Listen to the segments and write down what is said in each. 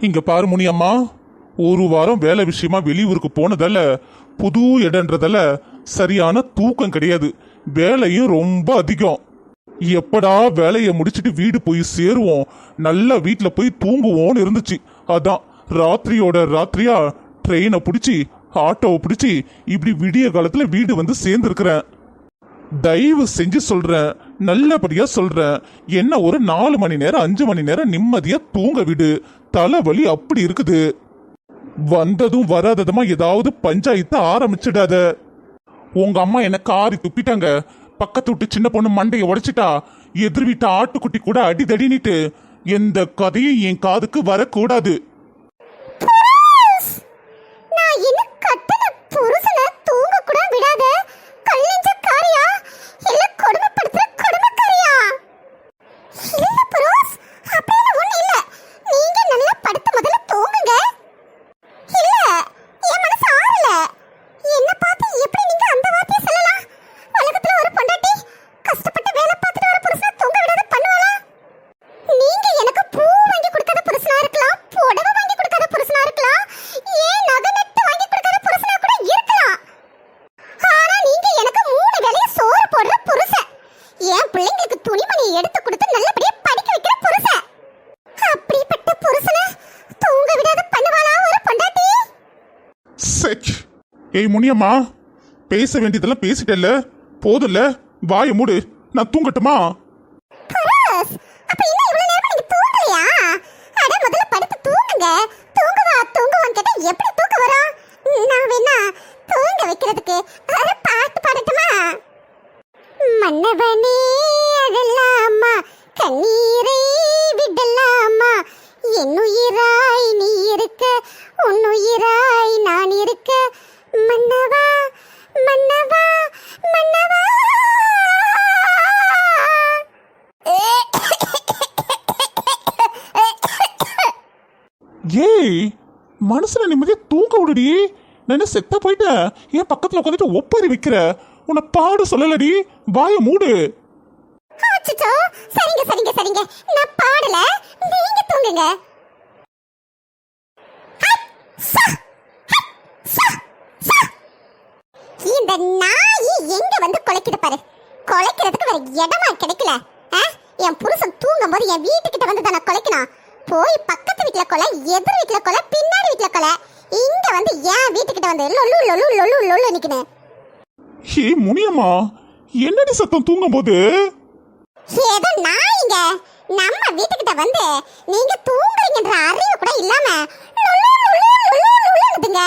இங்க பாரு முனியம்மா ஒரு வாரம் வேலை விஷயமா வெளியூருக்கு போனதால புது இடன்றதால சரியான தூக்கம் கிடையாது. வேலையும் ரொம்ப அதிகம். எப்படா வேலையை முடிச்சிட்டு வீடு போய் சேருவோம். நல்லா வீட்டில் போய் தூங்குவோம்னு இருந்துச்சு. அதான் ராத்திரியோட ராத்திரியா ட்ரெயினை பிடிச்சி ஆட்டோவை பிடிச்சி இப்படி விடிய காலத்தில் வீடு வந்து சேர்ந்துருக்கிறேன். தயவு செஞ்சு சொல்கிறேன் நல்லபடியா சொல்றேன் என்ன ஒரு நாலு மணி நேரம் அஞ்சு மணி நேரம் நிம்மதியா தூங்க விடு. தலைவலி அப்படி இருக்குது. வந்ததும் வராததுமா ஏதாவது பஞ்சாயத்து ஆரம்பிச்சிடாத. உங்க அம்மா என்ன காரி துப்பிட்டாங்க. பக்கத்து விட்டு சின்ன பொண்ணு மண்டையை உடைச்சிட்டா. எதிர் வீட்டு ஆட்டுக்குட்டி கூட அடிதடினிட்டு எந்த கதையும் என் காதுக்கு வரக்கூடாது நான் என்ன கட்டண புருஷனை தூங்க கூட விடாத கல்லஞ்சக்காரியா இல்ல கொடுமைப்படுத்துற கொடுமைக்காரியா இல்ல புரோஸ் அப்படின்னு ஒண்ணு இல்ல நீங்க நல்லா படுத்து முதல்ல தூங்குங்க இல்ல என் மனசு ஆறல என்ன பார்த்து எப்படி நீங்க அந்த வார்த்தையை சொல்லலாம் உலகத்துல ஒரு பொண்டாட்டி கஷ்டப்பட்டு வேலை பார்த்துட்டு ஒரு புருஷனை தூங்க விடாத பண்ணுவாளா நீங்க எனக்கு பூ வாங்கி கொடுக்காத புருஷனா இருக்கலாம் புடவை வாங்கி கொடுக்காத புருஷனா இருக்கலாம் ஏன் நகை நட்டு வாங்கி கொடுக்காத புருஷனா கூட இருக்கலாம் ஆனா நீங்க எனக்கு மூணு வேளையும் சோறு போடுற புருஷன் என் பிள்ளைங்களுக்கு துணிமணி எடுத்து கொடுத்து நல்லபடியா படிக்க வைக்கிற புருஷன் அப்படிப்பட்ட புருஷனை தூங்க விடாத பண்ணுவாளா ஒரு பொண்டாட்டி செக் ஏய் முனியம்மா பேச வேண்டியதெல்லாம் பேசிட்டல்ல? போதும்ல? வாயை மூடு. நான் தூங்கட்டுமா? புரோஸ் அப்ப இன்னும் இவ்வளவு நேரம் நீங்க தூங்கலையா? அட முதல்ல படுத்து எப்படி தூக்கம் வரும் நான் வேணா தூங்க வைக்கிறதுக்கு ஒரு பாட்டு பாடட்டுமா? மன்னவனே அழலாமா? கண்ணீரை விடலாமா? என்னுயிராய் நீ இருக்க உன்னுயிராய் நான் இருக்க மன்னவா மன்னவா மன்னவா. ஏய் மனசுல நிம்மதியா தூங்க விடுடி. நான் செத்தா போயிட்டேன் ஏன் பக்கத்துல உட்காந்துட்டு ஒப்பறி வைக்கிற? உன்னை பாடு சொல்லலடி. வாயை மூடு. சரிங்க சரிங்க சரிங்க. நான் பாடல. நீங்க தூங்குங்க. இந்த நாய் எங்க வந்து குலைக்குது பாரு? குலைக்கிறதுக்கு வேற இடமா கிடைக்கல? என் புருஷன் தூங்கும் போது என் வீட்டுக்கிட்ட வந்து தானே குலைக்கணும் போய் பக்கத்து வீட்டுல கொலை எதிர் வீட்டுல கொலை பின்னாடி வீட்டுல கொலை. இங்க வந்து என் வீட்டுக்கிட்ட வந்து லொல்லு லொல்லு லொல்லு லொல்லு நிக்கணும் ஏ முனியம்மா என்னடி சத்தம் தூங்கும் போது ஏதோ நாய்ங்க. நம்ம வீட்டுக்கிட்ட வந்து நீங்க தூங்குறீங்கன்ற அறிவு கூட இல்லாம லுலு லுலு லுலு லுலுன்னுதுங்க.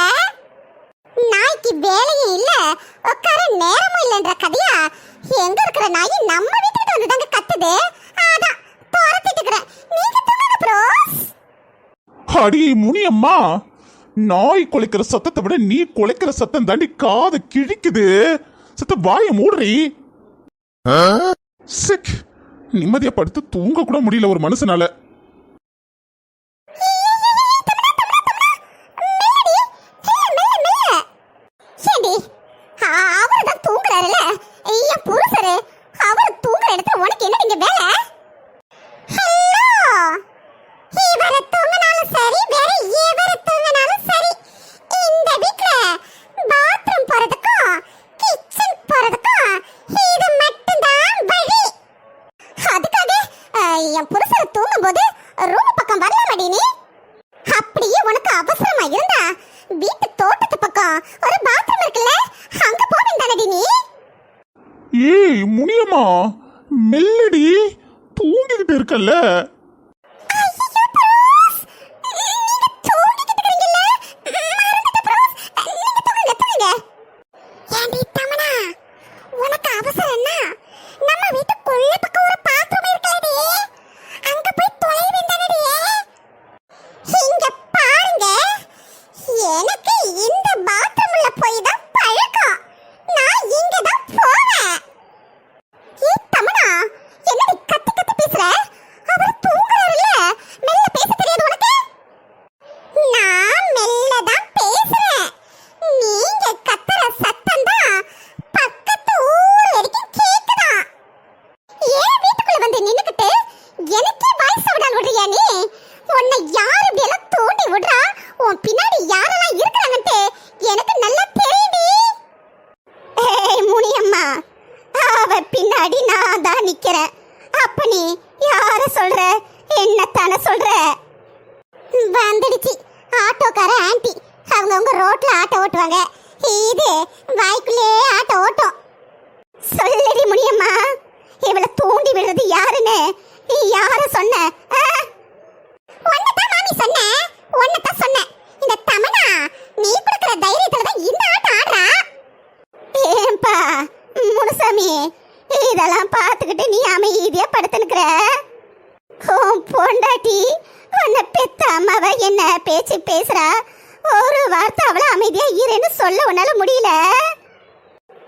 நாய்க்கு வேலையும் இல்ல. உட்கார நேரமும் இல்லைன்ற கதையா? எங்க இருக்கிற நாய் நம்ம வீட்டுக்கிட்ட வந்து தாங்க கத்துது. அதான் துரத்திட்டு இருக்கிறேன் நீங்க தூங்குங்க ப்ரோஸ் அடி முனியம்மா. நாய் குலைக்கிற சத்தத்தை விட நீ குலைக்கிற சத்தம் தாண்டி காது கிழிக்குது. சத்த வாயை மூடுறி. சிக். நிம்மதியா படுத்து தூங்க கூட முடியல ஒரு மனுஷனால ஏண்டி அவரு தான் தூங்குறாருல என் புருஷரு அவர் தூங்குற இடத்துல உனக்கு என்ன நீங்க வேலை ஹலோ இவர தூங்கினாலும் சரி வேற எவர தூங்கினாலும் சரி இந்த வீட்ல பாத்ரூம் போறதுக்கும் கிச்சன் போறதுக்கும் இது மட்டும்தான் வழி அதுக்காக அஹ், என் புருஷரை ரூம் பக்கம் வரலாமடி நீ? அப்படியே உனக்கு அவசரமா இருந்தா? வீட்டு தோட்டத்து பக்கம் ஒரு பாத்ரூம் இருக்குல்ல அங்க போக வேண்டானடி நீ? ஏய் முனியம்மா மெல்லடி தூங்கிக்கிட்டு இருக்கல்ல ஐயோ, ப்ரோஸ். நீங்க தூங்கிக்கிட்டு இருக்கீங்கல்ல? மறந்துட்டேன், ப்ரோஸ். நீங்க தூங்குங்க, தூங்குங்க. ஏண்டி தமனா, உனக்கு அவசரம்னா, நம்ம வீட்டுக்குள்ள பக்கம் ஒரு bathroom இருக்குல்லடி? அங்க போய் தொலை வேண்டானடி? இங்க பாருங்க, எனக்கு இந்த பாத்ரூம்ல போய் தான் பழக்கம் நான் இங்க தான் போவேன் ஏய் தமனா என்னடி கத்தி கத்தி பேசுற அவர் வந்துடுச்சு ஆட்டோக்கார ஆன்ட்டி அவங்கவுங்க ரோட்ல ஆட்டோ ஓட்டுவாங்க. இது வாய்க்குள்ளே ஆட்டோ ஓட்டும். சொல்லடி முடியுமா இவளை தூண்டி விடுறது யாருன்னு? நீ யார சொன்ன? ஒன்னதான் மாமி சொன்னேன் ஒன்னதான் சொன்னேன் இந்த தமனா நீ கொடுக்குற தைரியத்துல தான் இந்த ஆட்டம் ஆடுறா. ஏன்பா முனுசாமி இதெல்லாம் பார்த்துக்கிட்டு நீ அமைதியா படுத்துனுக்குற உன் பொண்டாட்டி உன்னை பெத்த அம்மாவை என்ன பேச்சு பேசுறா? ஒரு வார்த்தை அவளை அமைதியா இருன்னு சொல்ல உன்னால முடியல.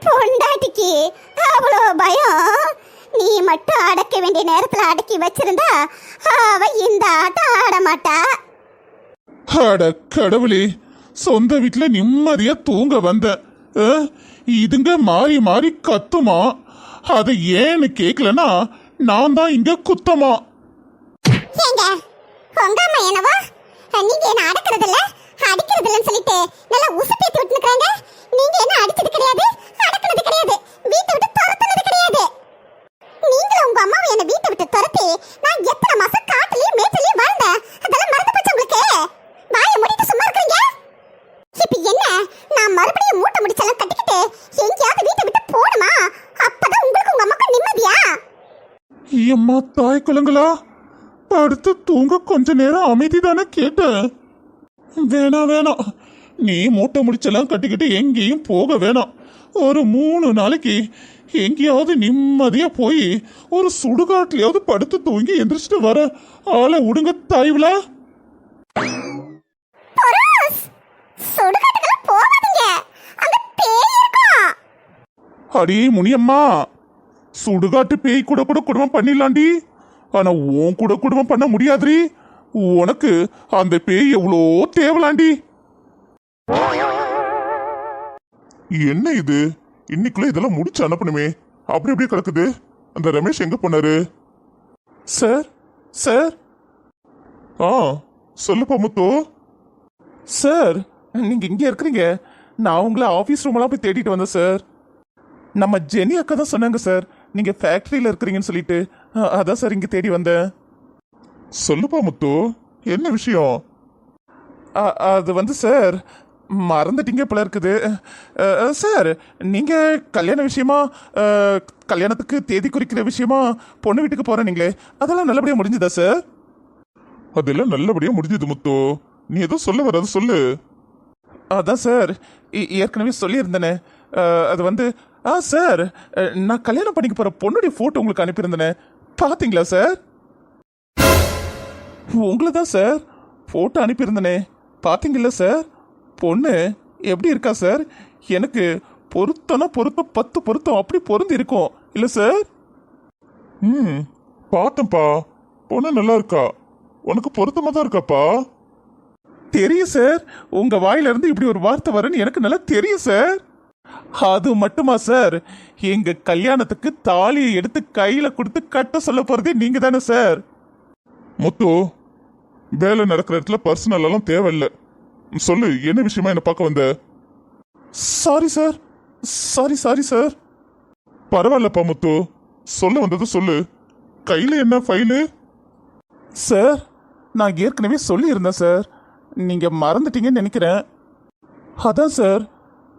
பொண்டாட்டிக்கு அவ்வளோ பயம். நீ மட்டும் அடக்க வேண்டிய நேரத்துல அடக்கி வச்சிருந்தா அவ இந்த ஆட்டம் ஆட மாட்டா. அட கடவுளே சொந்த வீட்டில் நிம்மதியா தூங்க வந்தேன் இதுங்க மாறி மாறி கத்துமா? அதை ஏன்னு கேட்கலனா நான் தான் இங்க குத்தமா? ஏங்க உங்க அம்மா என்னவா? நீங்க என்ன அடக்குறது இல்ல அடிக்கிறது இல்லன்னு சொல்லிட்டு நல்லா உசுப்பேத்தி விட்டுருக்காங்க நீங்க என்ன அடிச்சது கிடையாது அடக்குனது கிடையாது வீட்டை விட்டு துரத்துனது கிடையாது. நீங்களும் உங்க அம்மாவும் என்ன வீட்டை விட்டு துரத்தி நான் எத்தனை மாசம் காட்டுலயும் மேட்டுலயும் வாழ்ந்தேன். அதெல்லாம் மறந்து போச்சு உங்களுக்கு? வாய மூடிட்டு சும்மா இருக்கீங்க இப்ப என்ன? நான் மறுபடியும் மூட்டை முடிச்செல்லாம் கட்டிக்கிட்டு எங்கேயாவது வீட்டை விட்டு போகணுமா? அப்பதான் உங்களுக்கு உங்க அம்மாக்கு நிம்மதியா? அம்மா தாய் குலங்களா? படுத்து தூங்க கொஞ்ச நேரம் அமைதி தானே கேட்டேன். வேணாம் வேணாம். நீ மூட்டை முடிச்செல்லாம் கட்டிக்கிட்டு எங்கேயும் போக வேணாம். ஒரு மூணு நாளைக்கு எங்கேயாவது நிம்மதியா போய் ஒரு சுடுகாட்லயாவது படுத்து தூங்கி எந்திரிச்சிட்டு வர ஆளை விடுங்க தாய்விழா. அடி முனியம்மா. சுடுகாட்டு பேய் கூட கூட குடும்பம் பண்ணிடலாண்டி. ஆனா உன் கூட குடும்பம் பண்ண முடியாதுடி. உனக்கு அந்த பேய் எவ்வளோ தேவலாண்டி? என்ன இது? இன்னைக்குள்ள இதெல்லாம் முடிச்சு அனுப்பணுமே. அப்படி அப்படியே கிடக்குது. அந்த ரமேஷ் எங்க போனாரு? Sir sir. ஆ சொல்லுப்பா முத்து. சார் நீங்க இங்க இருக்கிறீங்க. நான் உங்களை ஆஃபீஸ் ரூமெல்லாம் போய் தேடிட்டு வந்தேன் சார். நம்ம ஜெனி அக்கா தான் சொன்னாங்க சார். நீங்க ஃபேக்டரியில இருக்கிறீங்கன்னு சொல்லிட்டு. அதான் சார் இங்க தேடி வந்தேன். சொல்லுப்பா முத்து. என்ன விஷயம்? அது வந்து சார் மறந்துட்டீங்க போல இருக்குது. சார் நீங்க கல்யாண விஷயமா கல்யாணத்துக்கு தேதி குறிக்கிற விஷயமா பொண்ணு வீட்டுக்கு போறீங்களே அதெல்லாம் நல்லபடியா முடிஞ்சுதா சார்? அதெல்லாம் நல்லபடியா முடிஞ்சது முத்து. நீ ஏதோ சொல்ல வர சொல்லு. அதான் சார். ஏற்கனவே சொல்லியிருந்தேனே. அது வந்து ஆ சார் நான் கல்யாணம் பண்ணிக்க போற பொண்ணுடைய ஃபோட்டோ உங்களுக்கு அனுப்பியிருந்தேனே. பார்த்தீங்களா சார்? உங்களை தான் சார் ஃபோட்டோ அனுப்பியிருந்தேனே. பார்த்தீங்களா சார் பொண்ணு எப்படி இருக்கா சார் எனக்கு பொருத்தம்னா பொருத்தம் பத்து பொருத்தம் அப்படி பொருந்தி இருக்கும். இல்லை சார் ம் பார்த்தேன்ப்பா. பொண்ணு நல்லா இருக்கா? உனக்கு பொருத்தமாக தான் இருக்காப்பா? தெரியும் சார் உங்க வாயில இருந்து இப்படி ஒரு வார்த்தை வரும்னு எனக்கு நல்லா தெரியும் சார் அது மட்டுமா சார் எங்க கல்யாணத்துக்கு தாலியை எடுத்து கையில கொடுத்து கட்ட சொல்ல போறதே நீங்க தானே சார் முத்து வேலை நடக்கிற இடத்துல பர்சனல் எல்லாம் தேவையில்லை. சொல்லு என்ன விஷயமா என்ன பார்க்க வந்த? Sorry sir sorry sorry sir பரவாயில்லப்பா முத்து. சொல்ல வந்தது சொல்லு. கையில் என்ன ஃபைலு சார் நான் ஏற்கனவே சொல்லியிருந்தேன் சார் நீங்கள் மறந்துட்டீங்கன்னு நினைக்கிறேன். அதான் சார்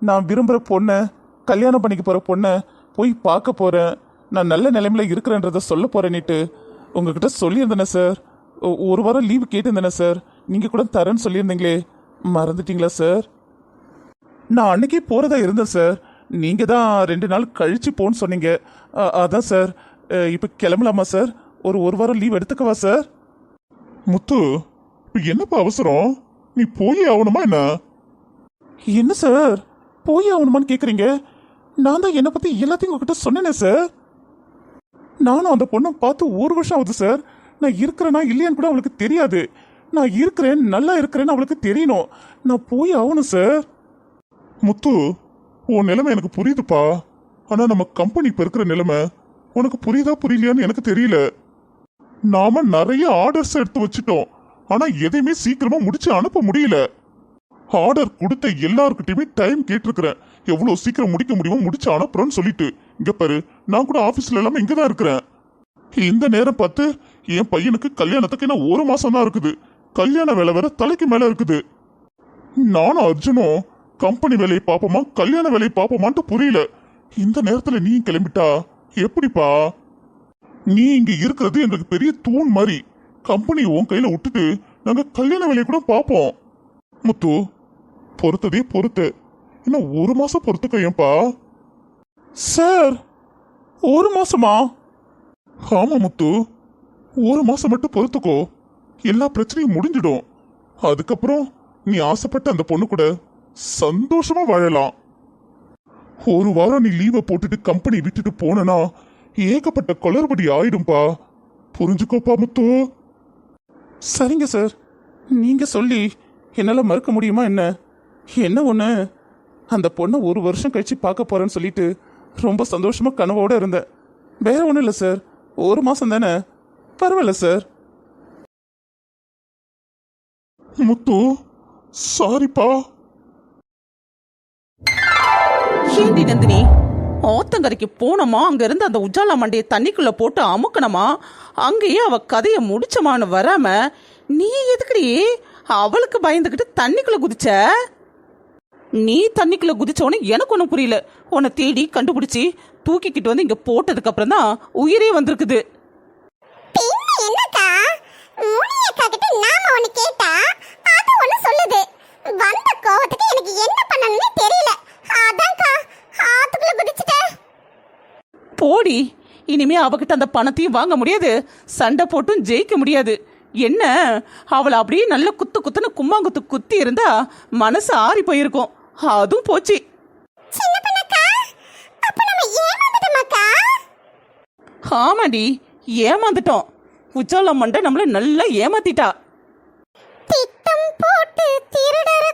நான் விரும்புகிற பொண்ணை கல்யாணம் பண்ணிக்க போகிற பொண்ணை போய் பார்க்க போகிறேன் நான் நல்ல நிலைமையில இருக்கிறேன்றதை சொல்ல போகிறேன்னிட்டு உங்ககிட்ட சொல்லியிருந்தேனே சார் ஒரு வாரம் லீவு கேட்டிருந்தேனே சார் நீங்கள் கூட தரேன்னு சொல்லியிருந்தீங்களே. மறந்துட்டீங்களா சார் நான் அன்னைக்கே போகிறதா இருந்தேன் சார் நீங்கள் தான் ரெண்டு நாள் கழிச்சு போன்னு சொன்னீங்க. அதான் சார் இப்போ கிளம்பலாமா சார் ஒரு ஒரு வாரம் லீவ் எடுத்துக்கவா சார் முத்து இப்போ என்னப்பா அவசரம்? நீ போய் ஆகணுமா என்ன? என்ன சார் போய் ஆகணுமான்னு கேட்குறீங்க நான் தான் என்னை பற்றி எல்லாத்தையும் உங்ககிட்ட சொன்னேனே சார் நானும் அந்த பொண்ணை பார்த்து ஒரு வருஷம் ஆகுது சார் நான் இருக்கிறேனா இல்லையான்னு கூட அவளுக்கு தெரியாது. நான் இருக்கிறேன் நல்லா இருக்கிறேன்னு அவளுக்கு தெரியணும். நான் போய் ஆகணும் சார் முத்து உன் நிலைமை எனக்கு புரியுதுப்பா. ஆனால் நம்ம கம்பெனி இப்போ இருக்கிற நிலைமை உனக்கு புரியுதா புரியலையான்னு எனக்கு தெரியல. நாம நிறைய ஆர்டர்ஸ் எடுத்து வச்சிட்டோம். ஆனால் எதையுமே சீக்கிரமாக முடிச்சு அனுப்ப முடியல. ஆர்டர் கொடுத்த எல்லாருக்கிட்டையுமே டைம் கேட்டிருக்கிறேன். எவ்வளோ சீக்கிரம் முடிக்க முடியுமோ முடிச்சு அனுப்புறேன்னு சொல்லிட்டு. இங்கே பாரு நான் கூட ஆஃபீஸில் எல்லாமே இங்கே தான் இருக்கிறேன். இந்த நேரம் பார்த்து என் பையனுக்கு கல்யாணத்துக்கு இன்னும் ஒரு மாசம் தான் இருக்குது. கல்யாண வேலை வேற தலைக்கு மேல இருக்குது. நானும் அர்ஜுனும் கம்பெனி வேலையை பார்ப்போமா? கல்யாண வேலையை பார்ப்போமான்ட்டு புரியல. இந்த நேரத்துல நீ கிளம்பிட்டா? எப்படிப்பா? நீ இங்க இருக்கிறது எங்களுக்கு பெரிய தூண் மாதிரி. கம்பெனி உன் கையில விட்டுட்டு நாங்க கல்யாண வேலையை கூட பார்ப்போம். முத்து பொறுத்ததே பொறுத்து. இன்னும் ஒரு மாசம் பொறுத்துக்கையப்பா சார் ஒரு மாசமா? ஆமா முத்து. ஒரு மாசம் மட்டும் பொறுத்துக்கோ. எல்லா பிரச்சனையும் முடிஞ்சிடும். அதுக்கப்புறம் நீ ஆசைப்பட்ட அந்த பொண்ணு கூட சந்தோஷமா வாழலாம். ஒரு வாரம் நீ லீவை போட்டுட்டு கம்பெனி விட்டுட்டு போனனா ஏகப்பட்ட குளறுபடி ஆயிடும்பா. புரிஞ்சுக்கோப்பா முத்து. சரிங்க சார். நீங்க சொல்லி என்னால் மறுக்க முடியுமா என்ன? என்ன ஒன்று அந்த பொண்ணை ஒரு வருஷம் கழிச்சு பார்க்க போறேன்னு சொல்லிட்டு ரொம்ப சந்தோஷமா கனவோட இருந்தேன். வேற ஒன்றும் இல்லை சார். ஒரு மாசம் தானே? பரவாயில்ல சார் முத்து சாரிப்பா ஏண்டி நந்தினி? ஆத்தங்கரைக்கு போனோமா? அங்க இருந்து அந்த உஜாலா மண்டைய தண்ணிக்குள்ள போட்டு அமுக்கணுமா அங்கேயே அவ கதையை முடிச்சமான்னு வராம நீ எதுக்குடி அவளுக்கு பயந்துகிட்டு தண்ணிக்குள்ள குதிச்ச? நீ தண்ணிக்குள்ள குதிச்சவனே எனக்கு ஒன்றும் புரியல. உன்னை தேடி கண்டுபிடிச்சி தூக்கிக்கிட்டு வந்து இங்க போட்டதுக்கு அப்புறம் தான் உயிரே வந்திருக்குது. போடி. இனிமே அவகிட்ட அந்த பணத்தையும் வாங்க முடியாது. சண்டை போட்டும் ஜெயிக்க முடியாது. என்ன? அவளை அப்படியே நல்ல குத்து குத்துன்னு கும்மாங்குத்து குத்தி இருந்தா மனசு ஆறி போயிருக்கும். அதுவும் போச்சு. ஆமாடி ஏமாந்துட்டோம். உச்சால மண்டை நம்மள நல்லா ஏமாத்திட்டா. திட்டம் போட்டு திருடர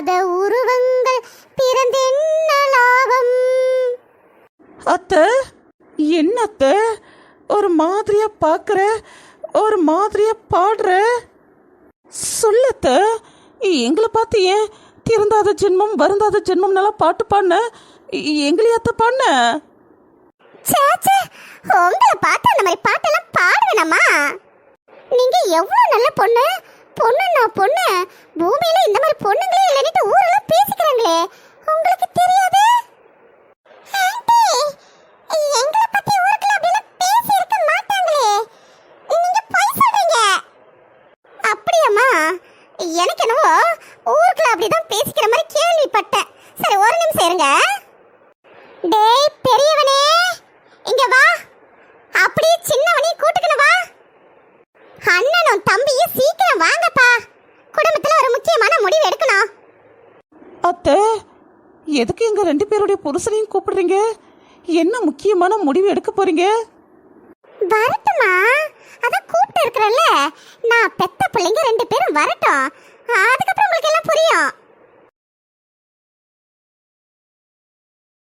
வருந்தாத உருவங்கள் பிறந்தென்ன லாபம் அத்தை என்ன அத்தை? ஒரு மாதிரியா பார்க்குற ஒரு மாதிரியா பாடுற. சொல்லத்த எங்களை பார்த்து ஏன் திருந்தாத ஜென்மம் வருந்தாத ஜென்மம்னெல்லாம் பாட்டு பாடின? எங்களையாத்த பாடின? சேச்சே உங்களை பார்த்து அந்த மாதிரி பாட்டெல்லாம் பாடுவேனம்மா. நீங்க எவ்வளவு நல்ல பொண்ணு பொண்ணுண்ணா பொண்ணு. பூமியில இந்த மாதிரி பொண்ணுங்களே இல்லைன்னு ஊரெல்லாம் பேசிக்கிறாங்களே. உங்களுக்கு தெரியாது? எங்களை அப்படியாம்மா. எனக்கு என்னவோ ஊருக்குள்ள அப்படிதான் பேசிக்கிற மாதிரி கேள்விப்பட்டேன். சரி ஒரு நிமிஷம் இருங்க. டேய் பெரியவனே. இங்க வா. அப்படியே சின்னவனே கூட்டுக்கணும் வா அண்ணனும் தம்பியும் சீக்கிரம் வாங்கப்பா குடும்பத்துல ஒரு முக்கியமான முடிவு எடுக்கணும் அத்தை எதுக்கு எங்க ரெண்டு பேருடைய புருஷனையும் கூப்பிடுறீங்க? என்ன முக்கியமான முடிவு எடுக்க போறீங்க? வரட்டுமா அதான் கூப்பிட்டு இருக்கிறல்ல நான் பெத்த பிள்ளைங்க ரெண்டு பேரும் வரட்டும். அதுக்கப்புறம் உங்களுக்கு எல்லாம் புரியும்.